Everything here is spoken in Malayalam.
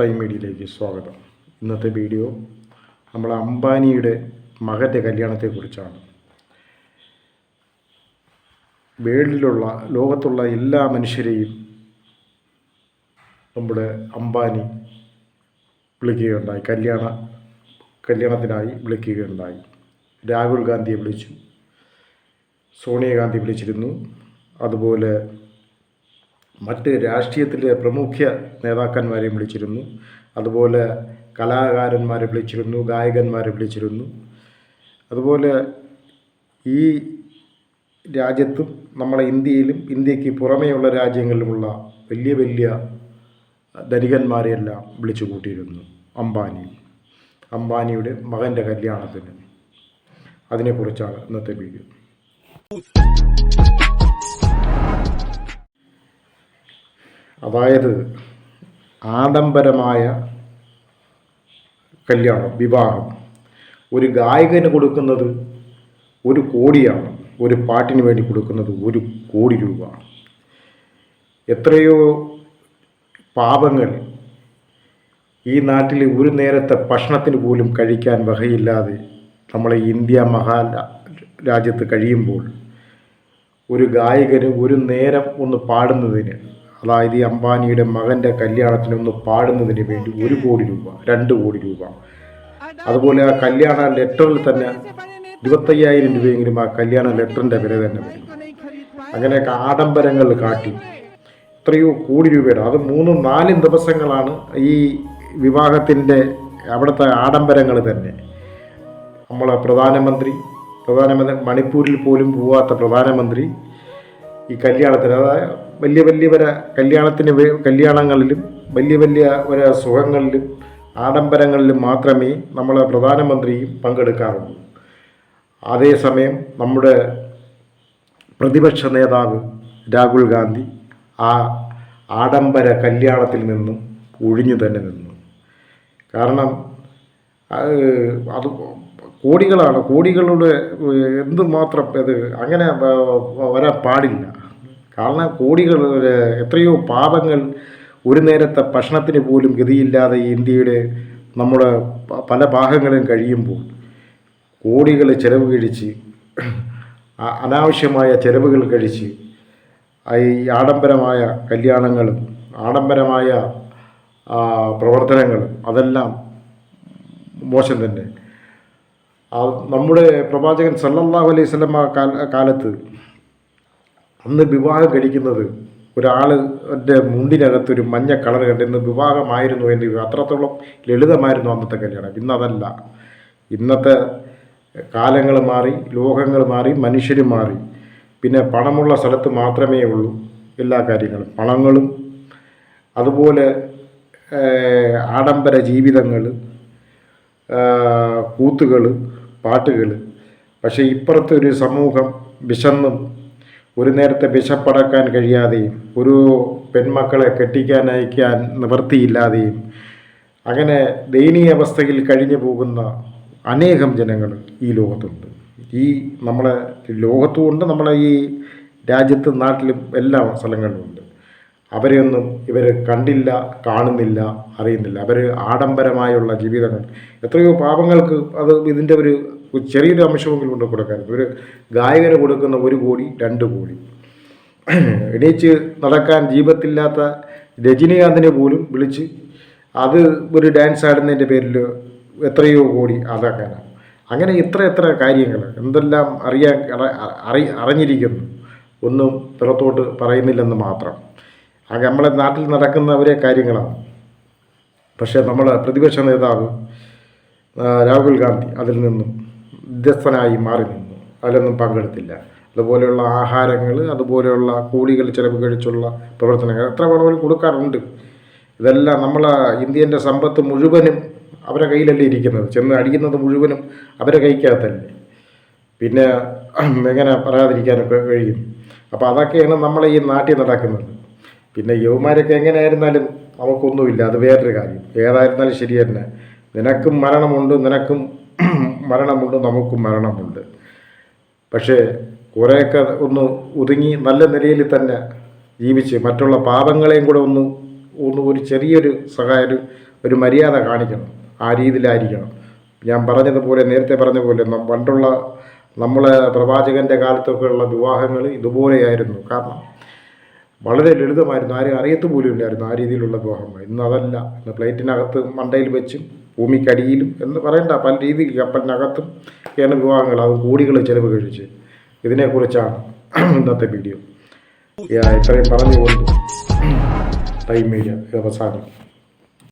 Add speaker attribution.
Speaker 1: ടൈം മീഡിയയിലേക്ക് സ്വാഗതം. ഇന്നത്തെ വീഡിയോ നമ്മൾ അംബാനിയുടെ മകന്റെ കല്യാണത്തെക്കുറിച്ചാണ്. വേൾഡിലുള്ള ലോകത്തുള്ള എല്ലാ മനുഷ്യരെയും നമ്മുടെ അംബാനി വിളിക്കുകയുണ്ടായി. കല്യാണ കല്യാണത്തിനായി വിളിക്കുകയുണ്ടായി. രാഹുൽ ഗാന്ധിയെ വിളിച്ചു. സോണിയാഗാന്ധി വിളിച്ചിരുന്നു. അതുപോലെ മറ്റ് രാഷ്ട്രീയത്തിലെ പ്രമുഖ നേതാക്കന്മാരെയും വിളിച്ചിരുന്നു. അതുപോലെ കലാകാരന്മാരെ വിളിച്ചിരുന്നു ഗായകന്മാരെ വിളിച്ചിരുന്നു. അതുപോലെ ഈ രാജ്യത്തും നമ്മളെ ഇന്ത്യയിലും ഇന്ത്യയ്ക്ക് പുറമേയുള്ള രാജ്യങ്ങളിലുമുള്ള വലിയ വലിയ ധനികന്മാരെയെല്ലാം വിളിച്ചു കൂട്ടിയിരുന്നു അംബാനി. അംബാനിയുടെ മകന്റെ കല്യാണത്തിന്. അതിനെക്കുറിച്ചാണ് ഇന്നത്തെ വീഡിയോ. അതായത് ആഡംബരമായ കല്യാണം വിവാഹം. ഒരു ഗായകന് കൊടുക്കുന്നത് ഒരു കോടിയാണ്. ഒരു പാട്ടിന് വേണ്ടി കൊടുക്കുന്നത് ഒരു കോടി രൂപ. എത്രയോ പാപങ്ങൾ ഈ നാട്ടിൽ ഒരു നേരത്തെ ഭക്ഷണത്തിന് പോലും കഴിക്കാൻ വകയില്ലാതെ നമ്മളെ ഇന്ത്യ മഹാ രാജ്യത്ത് കഴിയുമ്പോൾ ഒരു ഗായകന് ഒരു നേരം ഒന്ന് പാടുന്നതിന് അതായത് ഈ അംബാനിയുടെ മകന്റെ കല്യാണത്തിനൊന്ന് പാടുന്നതിന് വേണ്ടി ഒരു കോടി രൂപ രണ്ട് കോടി രൂപ. അതുപോലെ ആ കല്യാണ ലെറ്ററിൽ തന്നെ ഇരുപത്തയ്യായിരം രൂപയെങ്കിലും ആ കല്യാണ ലെറ്ററിന്റെ വില തന്നെ വരും. അങ്ങനെയൊക്കെ ആഡംബരങ്ങൾ കാട്ടി. എത്രയോ കോടി രൂപയുടെ അത് മൂന്നും നാലും ദിവസങ്ങളാണ് ഈ വിവാഹത്തിന്റെ അവിടുത്തെ ആഡംബരങ്ങൾ തന്നെ. നമ്മളെ പ്രധാനമന്ത്രി പ്രധാനമന്ത്രി മണിപ്പൂരിൽ പോലും പോവാത്ത പ്രധാനമന്ത്രി ഈ കല്യാണത്തിന് അതായത് വലിയ വലിയ വര കല്യാണത്തിന് കല്യാണങ്ങളിലും വലിയ വലിയ ഒരു സുഖങ്ങളിലും ആഡംബരങ്ങളിലും മാത്രമേ നമ്മൾ പ്രധാനമന്ത്രിയും പങ്കെടുക്കാറുള്ളൂ. അതേസമയം നമ്മുടെ പ്രതിപക്ഷ നേതാവ് രാഹുൽ ഗാന്ധി ആ ആഡംബര കല്യാണത്തിൽ നിന്നും ഒഴിഞ്ഞു തന്നെ നിന്നു. കാരണം അത് കോടികളാണ് കോടികളുടെ എന്തുമാത്രം ഇത് അങ്ങനെ വരാൻ പാടില്ല. കാരണം കോടികൾ എത്രയോ പാപങ്ങൾ ഒരു നേരത്തെ ഭക്ഷണത്തിന് പോലും ഗതിയില്ലാതെ ഇന്ത്യയുടെ നമ്മുടെ പല ഭാഗങ്ങളും കഴിയുമ്പോൾ കോടികൾ ചിലവ് കഴിച്ച് അനാവശ്യമായ ചിലവുകൾ കഴിച്ച് ഈ ആഡംബരമായ കല്യാണങ്ങളും ആഡംബരമായ പ്രവർത്തനങ്ങളും അതെല്ലാം മോശം തന്നെ. നമ്മുടെ പ്രവാചകൻ സല്ലല്ലാഹു അലൈഹി സ്വലമ കാലത്ത് അന്ന് വിവാഹം കഴിക്കുന്നത് ഒരാൾ എന്റെ മുണ്ടിനകത്ത് ഒരു മഞ്ഞ കളർ കണ്ട് ഇന്ന് വിവാഹമായിരുന്നു എന്ന് അത്രത്തോളം ലളിതമായിരുന്നു അന്നത്തെ കല്യാണം. ഇന്നതല്ല. ഇന്നത്തെ കാലങ്ങൾ മാറി ലോകങ്ങൾ മാറി മനുഷ്യർ മാറി. പിന്നെ പണമുള്ള സ്ഥലത്ത് മാത്രമേ ഉള്ളൂ എല്ലാ കാര്യങ്ങളും. പണങ്ങളും അതുപോലെ ആഡംബര ജീവിതങ്ങൾ കൂത്തുകൾ പാട്ടുകൾ പക്ഷേ ഇപ്പുറത്തെ ഒരു സമൂഹം വിശന്നും ഒരു നേരത്തെ വിശപ്പടക്കാൻ കഴിയാതെയും ഒരു പെൺമക്കളെ കെട്ടിക്കാൻ അയക്കാൻ നിവൃത്തിയില്ലാതെയും അങ്ങനെ ദയനീയ അവസ്ഥയിൽ കഴിഞ്ഞു പോകുന്ന അനേകം ജനങ്ങൾ ഈ ലോകത്തുണ്ട്. ഈ നമ്മളെ ലോകത്തുമുണ്ട് നമ്മളെ ഈ രാജ്യത്തും നാട്ടിലും എല്ലാ സ്ഥലങ്ങളിലുമുണ്ട് അവരെയൊന്നും ഇവർ കണ്ടില്ല കാണുന്നില്ല അറിയുന്നില്ല. അവർ ആഡംബരമായുള്ള ജീവിതങ്ങൾ. എത്രയോ പാപങ്ങൾക്ക് അത് ഇതിന്റെ ഒരു ചെറിയൊരു അംശമെങ്കിലും കൊണ്ട് കൊടുക്കാറുണ്ട് ഒരു ഗായകന് കൊടുക്കുന്ന ഒരു കോടി രണ്ട് കോടി. എണീച്ച് നടക്കാൻ ജീവത്തില്ലാത്ത രജനീകാന്തിനെ പോലും വിളിച്ച് അത് ഒരു ഡാൻസ് ആടുന്നതിന്റെ പേരിൽ എത്രയോ കോടി അതാക്കാനാണ്. അങ്ങനെ ഇത്ര എത്ര കാര്യങ്ങൾ എന്തെല്ലാം അറിയാൻ അറി അറി അറിഞ്ഞിരിക്കുന്നു. ഒന്നും പുറത്തോട്ട് പറയുന്നില്ലെന്ന് മാത്രം. നമ്മളെ നാട്ടിൽ നടക്കുന്ന ഒരേ കാര്യങ്ങളാണ്. പക്ഷേ നമ്മളെ പ്രതിപക്ഷ നേതാവ് രാഹുൽ ഗാന്ധി അതിൽ നിന്നും വ്യത്യസ്തനായി മാറി നിന്നു. അതിലൊന്നും പങ്കെടുത്തില്ല. അതുപോലെയുള്ള ആഹാരങ്ങൾ അതുപോലെയുള്ള കൂലികൾ ചിലവ് കഴിച്ചുള്ള പ്രവർത്തനങ്ങൾ എത്ര വേണമെങ്കിലും കൊടുക്കാറുണ്ട്. ഇതെല്ലാം നമ്മളെ ഇന്ത്യന്റെ സമ്പത്ത് മുഴുവനും അവരെ കയ്യിലല്ലേ ഇരിക്കുന്നത്. ചെന്ന് അടിക്കുന്നത് മുഴുവനും അവരെ കൈക്കകത്തല്ലേ. പിന്നെ എങ്ങനെ പറയാതിരിക്കാനൊക്കെ കഴിയും. അപ്പോൾ അതൊക്കെയാണ് നമ്മളെ ഈ നാട്ടിൽ നടക്കുന്നത്. പിന്നെ യുവമാരൊക്കെ എങ്ങനെയായിരുന്നാലും നമുക്കൊന്നുമില്ല അത് വേറൊരു കാര്യം. ഏതായിരുന്നാലും ശരി തന്നെ. നിനക്കും മരണമുണ്ട് നിനക്കും മരണമുണ്ട് നമുക്കും മരണമുണ്ട്. പക്ഷേ കുറേയൊക്കെ ഒന്ന് ഒതുങ്ങി നല്ല നിലയിൽ തന്നെ ജീവിച്ച് മറ്റുള്ള പാപങ്ങളെയും കൂടെ ഒന്ന് ഒന്ന് ഒരു ചെറിയൊരു സഹായ ഒരു ഒരു മര്യാദ കാണിക്കണം. ആ രീതിയിലായിരിക്കണം. ഞാൻ പറഞ്ഞതുപോലെ നേരത്തെ പറഞ്ഞ പോലെ പണ്ടുള്ള നമ്മളെ പ്രവാചകന്റെ കാലത്തൊക്കെയുള്ള വിവാഹങ്ങൾ ഇതുപോലെയായിരുന്നു. കാരണം വളരെ ലളിതമായിരുന്നു. ആരും അറിയത്ത് പോലും ഇല്ലായിരുന്നു ആ രീതിയിലുള്ള വിവാഹങ്ങൾ. ഇന്ന് അതല്ല. ഇന്ന് പ്ലേറ്റിനകത്ത് മണ്ടയിൽ വെച്ചും ഭൂമിക്കടിയിലും എന്ന് പറയണ്ട. പല രീതിയിൽ കപ്പലിനകത്തും ഒക്കെയാണ് വിവാഹങ്ങൾ. അത് കോടികൾ ചിലവ് കഴിച്ച്. ഇതിനെക്കുറിച്ചാണ് ഇന്നത്തെ വീഡിയോ. ഇത്രയും പറഞ്ഞുകൊണ്ട് ടൈം മീഡിയ അവസാനം.